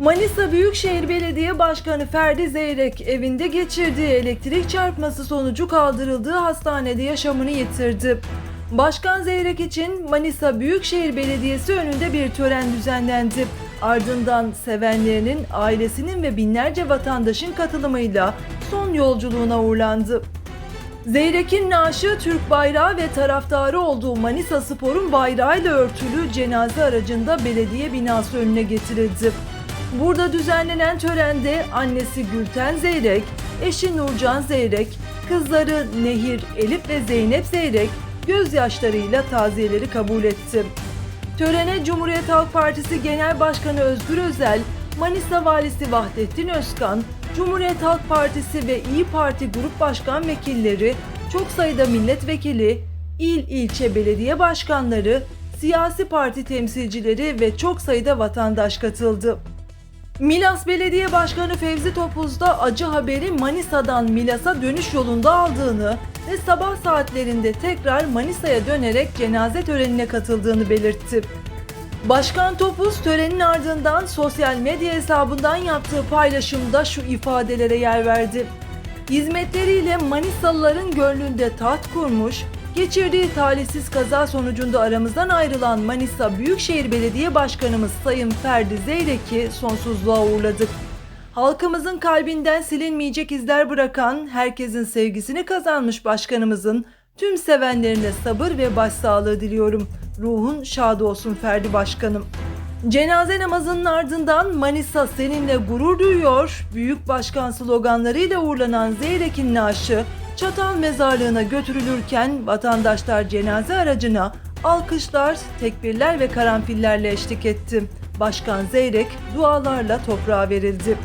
Manisa Büyükşehir Belediye Başkanı Ferdi Zeyrek evinde geçirdiği elektrik çarpması sonucu kaldırıldığı hastanede yaşamını yitirdi. Başkan Zeyrek için Manisa Büyükşehir Belediyesi önünde bir tören düzenlendi. Ardından sevenlerinin, ailesinin ve binlerce vatandaşın katılımıyla son yolculuğuna uğurlandı. Zeyrek'in naaşı Türk bayrağı ve taraftarı olduğu Manisa Spor'un bayrağıyla örtülü cenaze aracında belediye binası önüne getirildi. Burada düzenlenen törende annesi Gülten Zeyrek, eşi Nurcan Zeyrek, kızları Nehir, Elif ve Zeynep Zeyrek gözyaşlarıyla taziyeleri kabul etti. Törene Cumhuriyet Halk Partisi Genel Başkanı Özgür Özel, Manisa Valisi Vahdettin Özkan, Cumhuriyet Halk Partisi ve İyi Parti Grup Başkan Vekilleri, çok sayıda milletvekili, il ilçe belediye başkanları, siyasi parti temsilcileri ve çok sayıda vatandaş katıldı. Milas Belediye Başkanı Fevzi Topuz da acı haberi Manisa'dan Milas'a dönüş yolunda aldığını ve sabah saatlerinde tekrar Manisa'ya dönerek cenaze törenine katıldığını belirtti. Başkan Topuz törenin ardından sosyal medya hesabından yaptığı paylaşımda şu ifadelere yer verdi. Hizmetleriyle Manisalıların gönlünde taht kurmuş, geçirdiği talihsiz kaza sonucunda aramızdan ayrılan Manisa Büyükşehir Belediye Başkanımız Sayın Ferdi Zeyrek'i sonsuzluğa uğurladık. Halkımızın kalbinden silinmeyecek izler bırakan, herkesin sevgisini kazanmış başkanımızın tüm sevenlerine sabır ve başsağlığı diliyorum. Ruhun şad olsun Ferdi Başkanım. Cenaze namazının ardından Manisa seninle gurur duyuyor, büyük başkan sloganlarıyla uğurlanan Zeyrek'in naaşı Çatal mezarlığına götürülürken vatandaşlar cenaze aracına alkışlar, tekbirler ve karanfillerle eşlik etti. Başkan Zeyrek dualarla toprağa verildi.